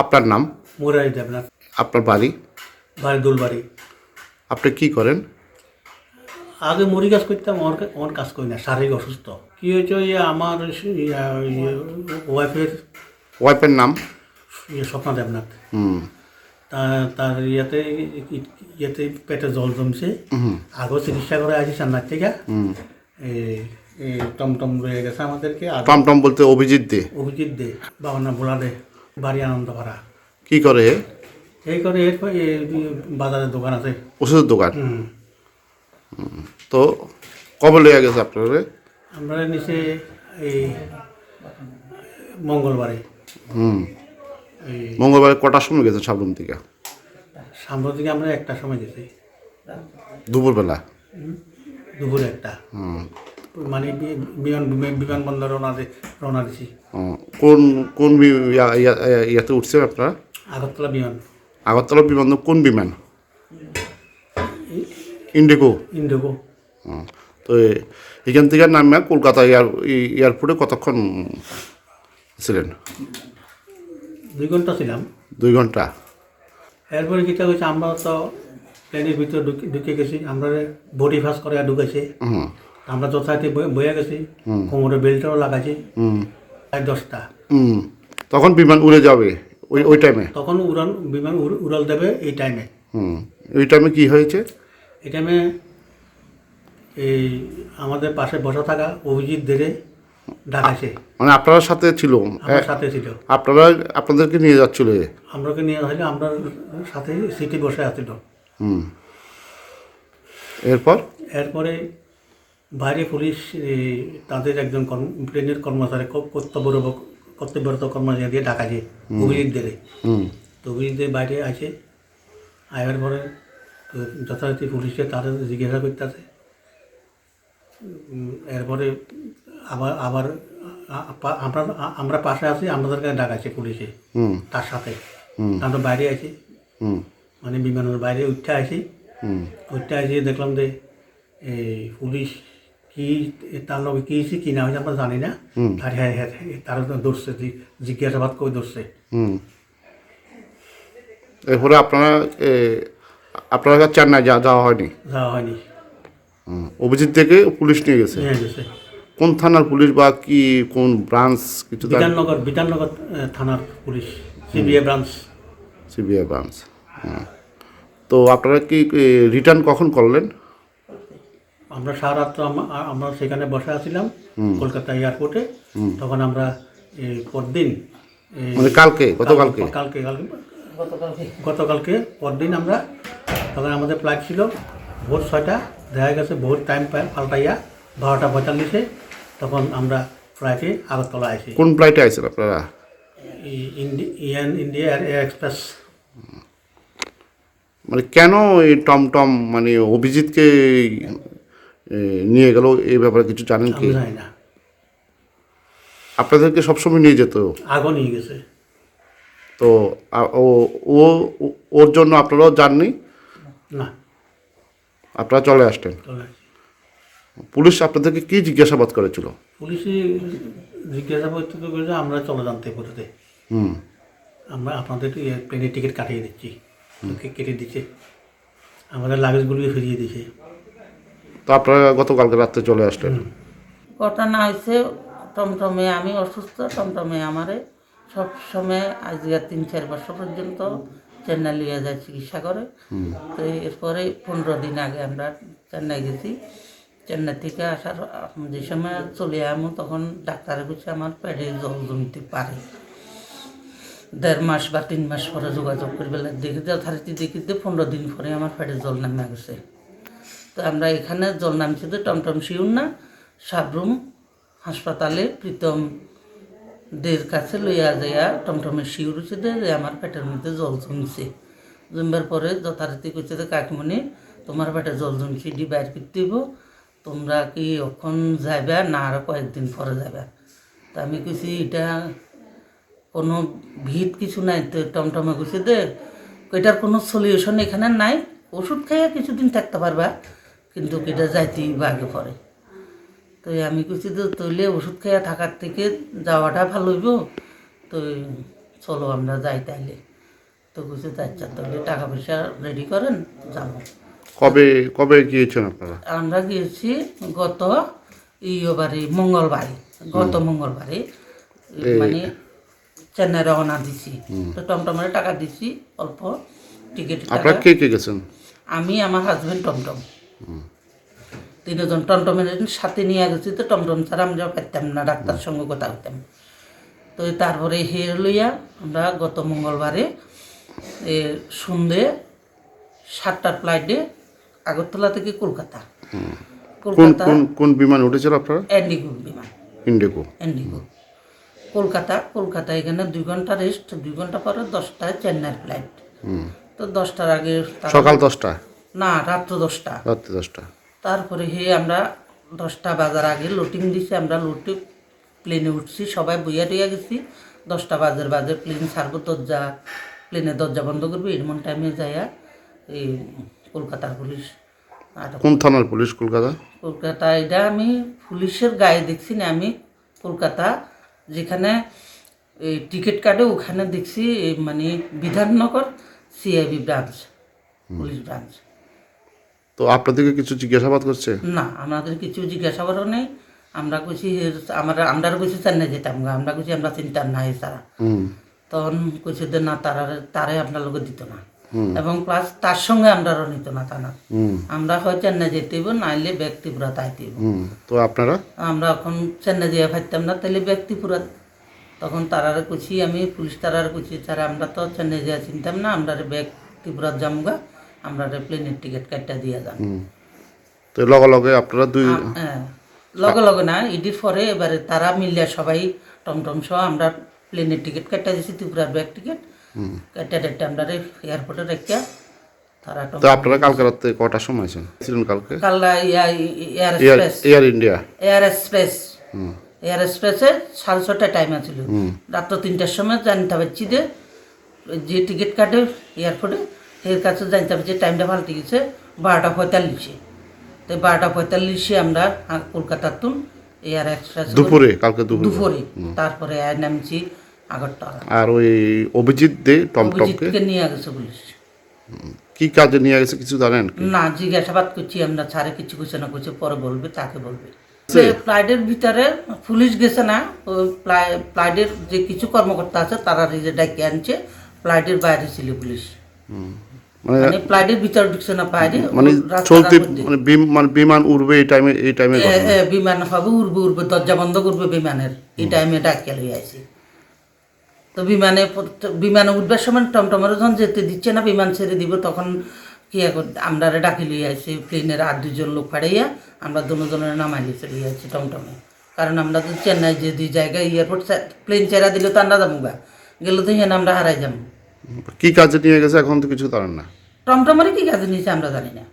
আপনার নাম? মুরারি দেবনাথ। আপনার বাড়ি? বাড়ি দোলবাড়ি। আপনি কি করেন? আগে মুড়ি কাজ করতাম ওর কাজ করি না শারীরিক অসুস্থ। কি হয়েছে ওই আমার ওয়াইফের ওয়াইফের নাম? ইয়ে স্বপ্না দেবনাথ। হুম। তার ইয়েতে ইয়েতে পেটে জল জমছে। আগেও চিকিৎসা করে আসি সান্নার থেকে। টমটম রয়ে গেছে আমাদেরকে। টমটম বলতে অভিজিৎ দে। অভিজিৎ দে বাবানা বোলা দে বাড়ি আনন্দপাড়া কি করে? এই করে এরপর বাজারের দোকান আছে। ওষুধের দোকান? হুম। তো কবে লেগে গেছে আপনার? আমরা নিচে এই মঙ্গলবারে। হুম। এই মঙ্গলবার কটার সময় গেছে সাবরুম থেকে? সাম্প্রতিক আমরা একটা সময় গেছি। দুপুরবেলা? দুপুরে একটা। হুম। মানে বিমান বিমানবন্দর রওনা রওনা দিছি। কোন কোন ইয়া- ইয়া- ইয়া- ইয়াতে উঠছেন আপনারা? আগরতলা বিমান। আগরতলা বিমানবন্দর কোন বিমান? ইন্ডিগো। ইন্ডিগো। তো এখান থেকে নামে কলকাতা এয়ার এয়ারপোর্টে কতক্ষণ ছিলেন? দুই ঘণ্টা ছিলাম। দুই ঘণ্টা। এরপরে যেটা হয়েছে আমরা তো প্লেনের ভিতরে ঢুকে গেছি। আমরা বডি ফাঁস করে ঢুকেছে। আমরা যথারীতি বয়ে- বয়ে গেছি। কোমরে বেল্টও লাগাইছি। হুম। প্রায় দশটা। হুম। তখন বিমান উড়ে যাবে ওই ওই টাইমে তখন উড়ান বিমান উড়- উড়াল দেবে এই টাইমে হুম। ওই টাইমে কি হয়েছে? এই টাইমে এই আমাদের পাশে বসা থাকা অভিজিৎ দেরে ডাকাইছে। মানে আপনার সাথে ছিল? সাথে ছিল। আপনারা আপনাদেরকে নিয়ে যাচ্ছিল? আমরাকে নিয়ে আসলে আমরা সাথে সিটে বসে আছিল। হুম। এরপর? এরপরে বাইরে পুলিশ তাদের একজন প্লেনের কর্মচারী কর্তব্যরত কর্তব্যরত কর্মচারী দিয়ে ডাকাছে অভিজিৎ দেরে হুম। তো অভিজিৎ দে বাইরে আসে আয়ার পরে তো যথারীতি পুলিশে তাদের জিজ্ঞাসা করতেছে এরপরে আবার আবার আমরা আমরা পাশে আছি আমাদের আমাদেরকে ডাকাছে পুলিশে তার সাথে। আমরা বাইরে আছি। মানে বিমানের বাইরে উঠতে আসি হুম। উঠতে আসি দেখলাম যে এই পুলিশ কি তার লগে কি হয়েছে কি না হয়েছে আমরা জানি না। আর হ্যাঁ হ্যাঁ তারা ধরছে জিজ্ঞাসাবাদ করে ধরছে এরপরে আপনারা আপনারা কাছে চেন্নাই যা যাওয়া হয়নি যাওয়া হয়নি হুম। অভিজিৎ থেকে পুলিশ নিয়ে গেছে কোন থানার পুলিশ বা কি কোন ব্রাঞ্চ কিছু বিধাননগর বিধাননগর থানার police CBI branch CBI branch. তো আপনারা কি রিটার্ন কখন করলেন আমরা সারাত্র আম- আমরা সেখানে বসে আছিলাম কলকাতা এয়ারপোর্টে। তখন আমরা পরদিন মানে কালকে গতকালকে? কালকে কালকে গতকালকে। পরদিন আমরা তখন আমাদের ফ্লাইট ছিল ভোর ছয়টা দেখা গেছে ভোর টাইম পাল্টাইয়া বারোটা পঁয়তাল্লিশে তখন আমরা ফ্লাইটে আগরতলা আসি কোন ফ্লাইটে আইছেন আপনারা? ইয়ান ইন্ডিয়া এয়ার এক্সপ্রেস। মানে কেন এই টমটম মানে অভিজিৎকে নিয়ে গেল এই ব্যাপারে কিছু জানেন কি? জানি না। আপনাদেরকে সবসময় নিয়ে যেত? আগও নিয়ে গেছে। তো ও ও ওর জন্য আপনারাও যাননি? না। আপনারা চলে আসতেন। পুলিশ আপনাদেরকে কি জিজ্ঞাসাবাদ করেছিল? পুলিশে জিজ্ঞাসাবাদ তো করেছে আমরা চলে জানতে করতে হুম। আমরা আপনাদের প্লেনের টিকিট কাটিয়ে দিচ্ছি। কে- কেটে দিচ্ছে। আমাদের লাগেজগুলি ফিরিয়ে দিছে তো আপনারা গতকালকে রাত্রে চলে আসলেন? ঘটনা হয়েছে টমটমে আমি অসুস্থ টমটমে আমারে সব সময় আজকে তিন চার বছর পর্যন্ত চেন্নাই লিয়ে যায় চিকিৎসা করে। তো এরপরে পনেরো দিন আগে আমরা চেন্নাই গেছি। চেন্নাই থেকে আসার যে সময় চলে আমো তখন ডাক্তারে বলছে আমার পেটে জল জমতে পারে। দেড় মাস বা তিন মাস পরে যোগাযোগ করবে দেখি যথারীতি দেখিতে পনেরো দিন পরে আমার পেটে জল নামে গেছে। তো আমরা এখানে জল নামছি তো টমটম শিউর না সাবরুম হাসপাতালে প্রীতম দের কাছে লইয়া যাইয়া টমটমে শিউর যে আমার পেটের মধ্যে জল জমছে। জমবার পরে যথারীতি করছে যে, কাকিমণি, তোমার পেটে জল জমছে ডি বাইর করতে তোমরা কি অখন যাবে না আরও কয়েকদিন পরে যাবে তা আমি কইছি, এটা কোনো ভিত কিছু নাই। তো টমটমে গুছে দে এটার কোনো সলিউশন এখানে নাই। ওষুধ খাইয়া কিছুদিন থাকতে পারবা। কিন্তু এটা যাইতেই আগে পরে তো আমি কুচি তো তৈলে ওষুধ খাইয়া থাকার থেকে যাওয়াটা ভালো হইব? তো চলো আমরা যাই তাইলে। তো কিছু আচ্ছা তাহলে টাকা পয়সা রেডি করেন যাব কবে কবে গিয়েছেন আপনারা? আমরা গিয়েছি গত ইয়বারে মঙ্গলবারে গত মঙ্গলবারে মানে চেন্নাই রওনা দিছি। তো টমটমের টাকা দিছি অল্প টিকিট আপনারা কে কে গেছেন? আমি আমার হাজবেন্ড টমটম। তিনজন টমটমের সাথে নিয়ে গেছি তো টমটম ছাড়া আমরা পারতাম না ডাক্তার সঙ্গে কথা হইতাম। তো তারপরে হে লইয়া আমরা গত মঙ্গলবারে এ, সন্ধে সাতটার ফ্লাইটে আগরতলা থেকে কলকাতা। কলকাতা কোন বিমান উঠেছিল আপনারা? এন্ডিগো বিমান। ইন্ডিগো এন্ডিগো কলকাতা কলকাতা এখানে দুই ঘণ্টা রেস্ট দুই ঘণ্টা পরে দশটায় চেন্নাইয়ের ফ্লাইট তো দশটার আগে সকাল দশটা না রাত্র দশটা। রাত্রি দশটা। তারপরে হে আমরা দশটা বাজার আগে লোটিং দিছি আমরা লোটে প্লেনে উঠছি সবাই বইয়া টইয়া গেছি। দশটা বাজার বাজে প্লেন ছাড়বো দরজা প্লেনের দরজা বন্ধ করবে এমন টাইমে যাইয়া এই কলকাতার পুলিশ আটক কোন থানার পুলিশ কলকাতা? কলকাতা এটা আমি পুলিশের গায়ে দেখছি না আমি কলকাতা যেখানে এই টিকিট কাটে ওখানে দেখছি এই মানে Bidhannagar CIB branch police branch তো আপনাদেরকে কিছু জিজ্ঞাসাবাদ করছে? না আমাদের কিছু জিজ্ঞাসাবাদও নেই। আমরা কইছি আমরা আমরা কইছি চেন্নাই যেতাম গা। আমরা কইছি আমরা চিন্তা নাই তারা। তখন কইছে যে না তারা তারে আপনার লোক দিত না। এবং প্লাস তার সঙ্গে আমরা নিত না তা না। আমরা হয় চেন্নাই যেতে হইব নাইলে তাইতে হইব হুম। তো আপনারা? আমরা এখন চেন্নাই দিয়ে পারতাম না তাহলে ব্যক্তিপুরা তখন তারারে কইছি আমি পুলিশ তারারে কইছি তারা আমরা তো চেন্নাই যাওয়া চিনতাম না আমরা ব্যক্তিপুরা যামগা আমরা প্লেনের টিকিট কাটটা দিয়ে যান। তো লগে লগে আপনারা দুই হ্যাঁ। লগে লগে না ইডির পরে এবারে তারা মিলিয়া সবাই টমটম সহ আমরা প্লেনের টিকিট কাটটা দিয়েছি ত্রিপুরার ব্যাগ টিকিট কাটটা টাটটা আমরা এয়ারপোর্টে রেখে তারা তো আপনারা কালকে রাত্রে কটার সময় আছেন? ছিলেন কালকে? কাল্লা Air Air Express Air India Air Express Air এক্সপ্রেসে সাড়ে ছটায় টাইম আছিল। রাত্র তিনটার সময় জানতে পারছি যে যে টিকিট কাটে এয়ারপোর্টে এর কাছে জানতে পারছি টাইমটা পাল্টে গেছে বারোটা পঁয়তাল্লিশে। তো বারোটা পঁয়তাল্লিশে আমরা কলকাতার তুন এয়ার এক্সপ্রেস দুপুরে কালকে দুপুরে। তারপরে আয় নামছি আগরতলা। আর ওই অভিজিৎ দে টমটমকে? নিয়ে গেছে পুলিশ। কি কাজে নিয়ে গেছে কিছু জানেন না জিজ্ঞাসাবাদ করছি আমরা ছাড়ে কিছু কিছু না কিছু পরে বলবে তাকে বলবে। ফ্লাইটের ভিতরে পুলিশ গেছে না ফ্লাইটের যে কিছু কর্মকর্তা আছে তারা ডাকি আনছে ফ্লাইটের বাইরে ছিল পুলিশ। মানে ফ্লাইটের ভিতরে ঢুকছে না বাইরে মানে চলতে মানে মানে বিমান উড়বে এই টাইমে এই টাইমে বিমান হবে উড়বে উড়বে দরজা বন্ধ করবে বিমানের। এই টাইমে ডাকিয়া লই আইছি। তো বিমানে বিমানে উঠবার সময় টমটমের যখন যেতে দিচ্ছে না বিমান ছেড়ে দিব তখন কি আমরা ডাকি লই আইছি প্লেনের আর দুজন লোক ফাড়াইয়া আমরা দুজনের নামাই লিয়ে চলে যাচ্ছি টমটমে। কারণ আমরা তো চেন্নাই যে দুই জায়গায় এয়ারপোর্ট প্লেন ছেড়া দিলে তো আমরা যাব গা গেলে তো হেন আমরা হারাই যাব কি কাজে নিয়ে গেছে এখন তো কিছু জানেন না। টমটমেরই কি কাজে নিয়েছে আমরা জানি না।